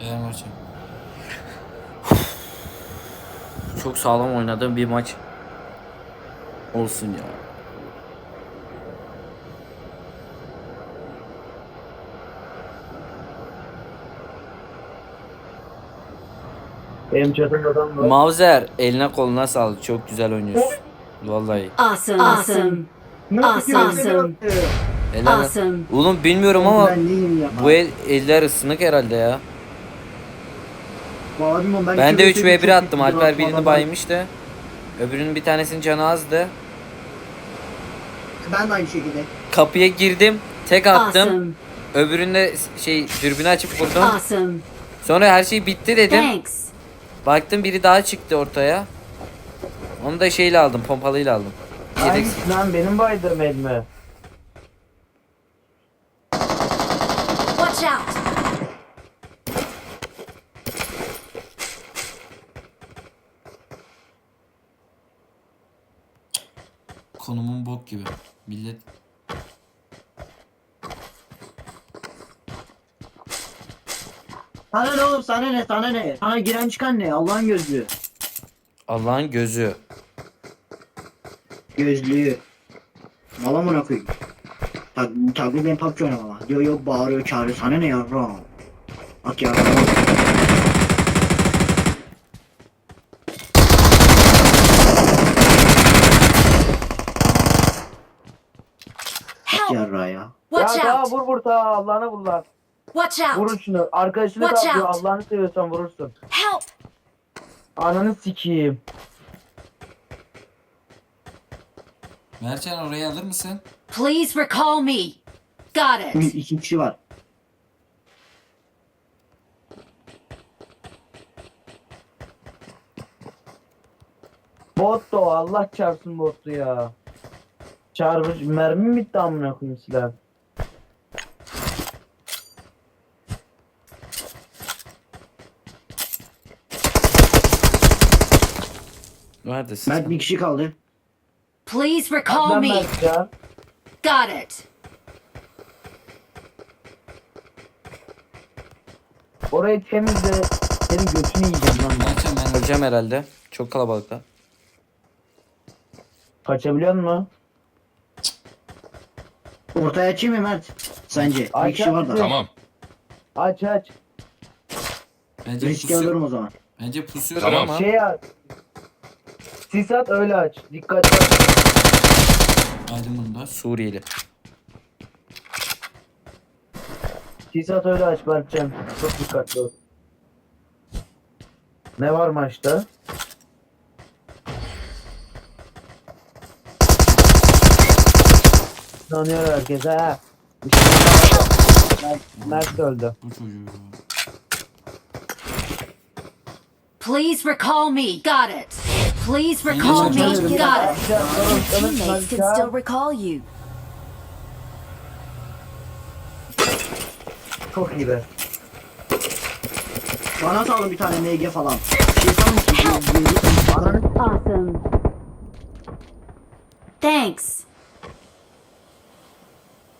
Eğer maçı. Çok sağlam oynadığım bir maç olsun ya. Benim adam var. Mavzer eline koluna sağlık. Çok güzel oynuyorsun. Vallahi. Awesome. Awesome. Awesome. awesome. Eller... Awesome. Oğlum bilmiyorum ama bu el, eller ısınık herhalde ya. Vallahi bilmiyorum, ben, Ben de 3 metrede v 1 çok attım. Alper birini ben- baymıştı. Öbürünün bir tanesinin canı azdı. Ben de aynı şekilde. Kapıya girdim. Tek attım. Awesome. Öbüründe şey dürbünü açıp vurdum. Awesome. Sonra her şey bitti dedim. Thanks. Baktım biri daha çıktı ortaya. Onu da şeyle aldım, pompalıyla aldım. Hangisi lan benim baydığım el mi? Konumun bok gibi. Millet Sana ne oğlum sana ne sana ne? Sana giren çıkan ne? Allah'ın gözlüğü. Allah'ın gözü. Gözlüğü. Mala mı koyayım? Tak, taklit benim PUBG oynamama. Diyor yok bağırıyor çağırıyor sana ne yavrum? Bak yavrum. Help. Yarra ya. Watch ya daha out. vur vur ta Allah'ına vur lan. Watch out. Vurun şunu. Arkadaşını Watch kaldırıyor. out. Allah'ını seviyorsan vurursun. Help. Ananı sikeyim. Mercan orayı alır mısın? Please recall me. Got Üç, it. iki kişi var. Bot da o. Allah çarpsın botu ya. Çarpış mermi mi bitti amına koyayım silah? Neredesin? Mert bir kişi kaldı. Please recall Lan me. Mertcan. Got it. Orayı temizle. Senin götünü yiyeceğim lan ben. Mercan ben öleceğim herhalde. Çok kalabalıkta. Kaçabiliyor musun? Ortaya açayım mı Mert? Sence? Bir Aç, kişi var da. Tamam. Aç aç. Bence Riske pusuyor. alırım o zaman. Bence pusuyor Tamam. ama. Şey aç. Sis at öyle aç. Dikkatli aç. Aydın bunu da. Suriyeli. Sis at öyle aç Berkcan. Çok dikkatli ol. Ne var maçta? Tanıyor herkes ha. Bir şey var. Mert, Mert öldü. Bu çocuğu. Please recall me. Got it. Please recall me. Engage Got it. Your Teammates can still recall you. Çok iyi be. Bana salın bir tane MG falan. Şey sanmışsın. Ananı Awesome. Thanks.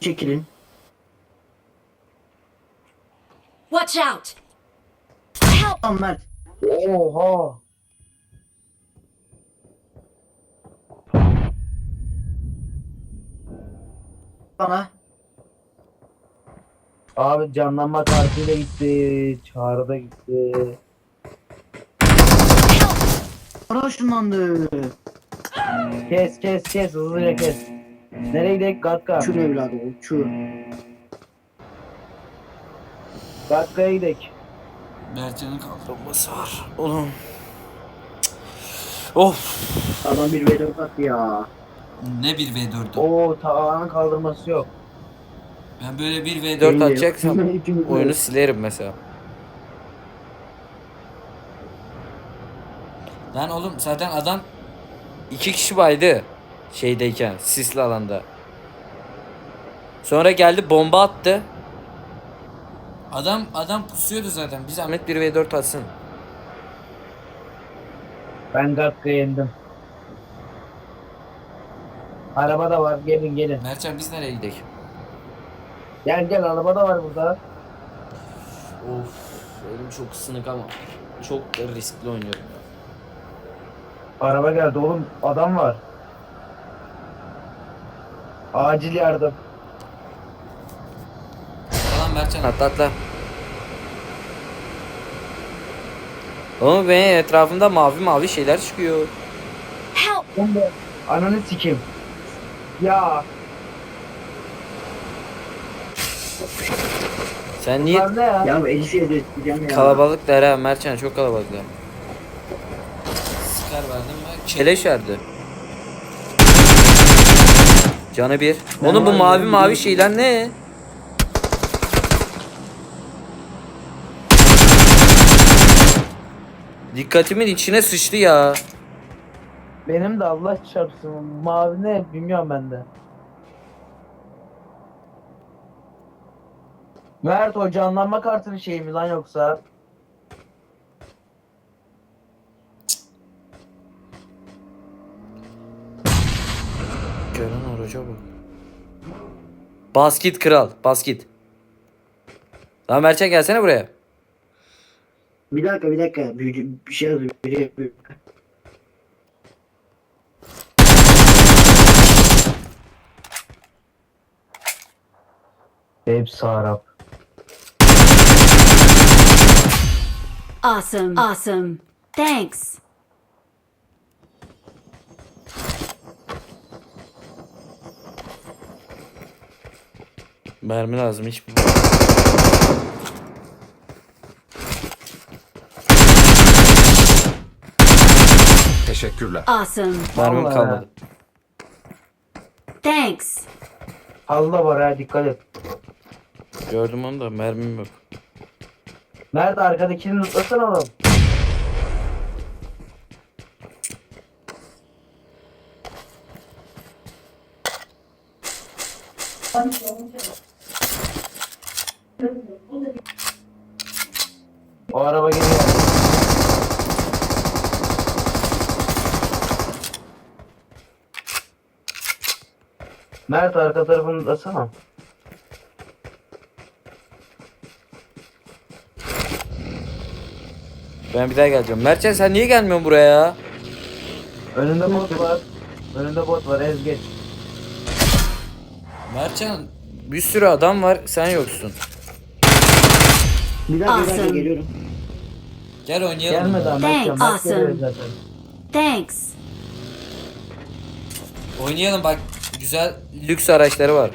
çekilin. Watch out. Help. Tamam Mert. Oha. Bana. Abi canlanma kartıyla gitti. Çağrı da gitti. Para ışınlandı. Kes kes kes hızlıca kes. Nereye gidelim Gatka? Çür evladı o. Çür. Gatka'ya gidelim. Mercan'ın kaldırılması var. Oğlum. Of. Adam bir V4 attı ya. Ne bir V4'ü. Oo tağının kaldırması yok. Ben böyle bir Benim V4 de yok. atacaksam İkimiz oyunu silerim mesela. Lan oğlum zaten adam iki kişi baydı şeydeyken sisli alanda. Sonra geldi bomba attı. Adam adam pusuyordu zaten. Bir zahmet bir V4 atsın. Ben Gatka'ya yendim. Araba da var gelin gelin. Mertcan biz nereye gidelim? Gel gel araba da var burada. Of. Elim çok ısınık ama çok da riskli oynuyorum ya. Araba geldi oğlum. Adam var. Acil yardım. Tamam Mertcan atla atla. Oğlum benim etrafımda mavi mavi şeyler çıkıyor. Help! Ananı sikeyim. Ya. Sen niye Bunlar ne ya? Ya bu Elif'i yedirteceğim ya. kalabalıklar ha Mertcan çok kalabalıklar. Sıkar verdim mi? Keleş verdi. Canı bir. Oğlum bu mavi ben mavi şeyler ne? Dikkatimin içine sıçtı ya. Benim de Allah çarpsın. Mavi ne bilmiyorum ben de. Mert o canlanma kartının şeyi mi lan yoksa? Gören oruca bak. Basket kral. Basket. Lan Mertcan gelsene buraya. Bir dakika bir dakika. Büyücü bir şey yazıyor. Bir şey. Hepsi Arap. Awesome. Awesome. Thanks. Mermi lazım hiç. Teşekkürler. Awesome. Mermim Vallahi kalmadı. Thanks. Allah var ha dikkat et. Gördüm onu da mermim yok. Mert arkadakini tutlasana oğlum. O araba geliyor. Mert arka tarafını tutlasana. Ben bir daha geleceğim. Mertcan sen niye gelmiyorsun buraya ya? Önünde bot var. Önünde bot var ez geç. Mertcan bir sürü adam var sen yoksun. Bir dakika bir dakika Awesome. geliyorum. Gel oynayalım. Gelmedi ama Thanks. Mert geliyor zaten. Thanks. Oynayalım bak güzel lüks araçları var.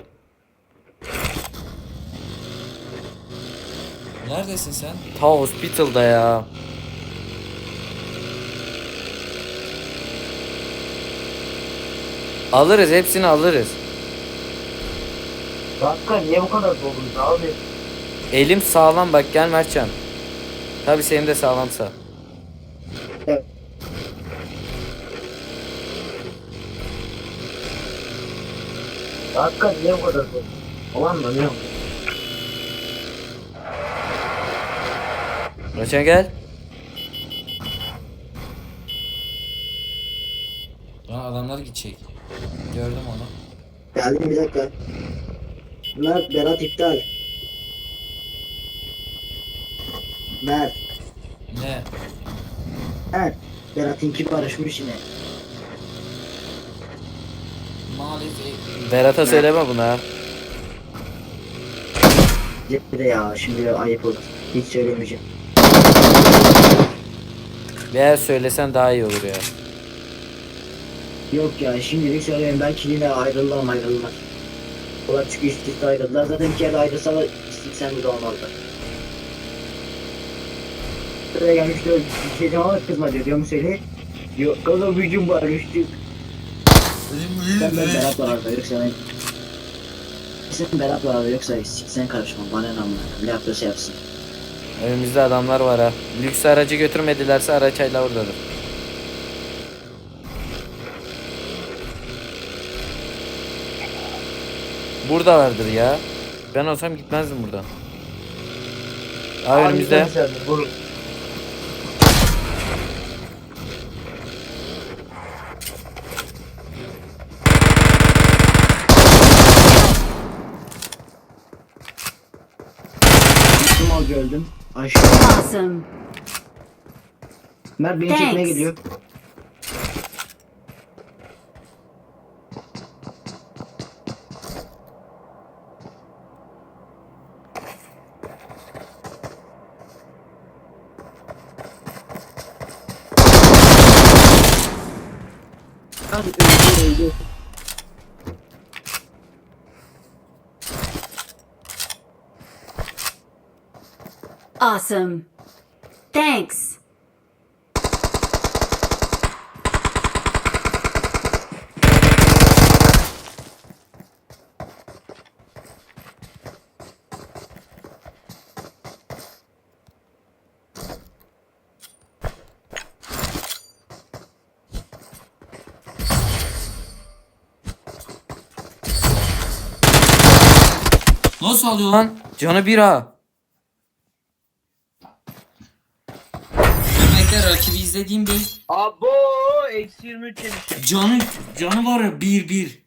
Neredesin sen? Ta hospital'da ya. Alırız hepsini alırız. Dakika niye bu kadar doluyuz abi? Elim sağlam bak gel Mertcan. Tabi senin de sağlamsa. Evet. Dakika niye bu kadar doluyuz? Ulan da ne? Mertcan gel. Lan adamlar gidecek. Gördüm onu. Geldim bir dakika. Mert Berat iptal. Mert. Ne? Mert. Berat'ınki barışmış yine. Maalesef. Berat'a söyleme bunu ha. Cepte ya şimdi ayıp olur. Hiç söylemeyeceğim. Veya söylesen daha iyi olur ya. Yok ya şimdilik söyleyeyim belki yine ayrılırım ayrılmaz. Ulan çünkü üst üste ayrıldılar. Zaten bir kere ayrılsalar istiksen bir de olmazdı. Buraya gelmiş diyor, bir şey diyeceğim ama kızma diyor. Diyor mu seni? Diyor, kızım gücüm var, güçlük. Ben ben Berat var arada, yoksa ben... Sen Berat var arada, yoksa siksen karışma, bana ne amına. Ne yapıyorsa yapsın. Önümüzde adamlar var ha. Lüks aracı götürmedilerse araç hala oradadır. Burada vardır ya. Ben olsam gitmezdim buradan. Aa, önümüzde. Sen, vur. Kim oldu öldüm? Aşağı. Awesome. Mert beni çekmeye Thanks. geliyor. Awesome. Thanks. Nasıl alıyor lan? Canı bir ha. Köpekler rakibi izlediğim bir Abo eksi 23 yemişim. canı canı var ya bir bir.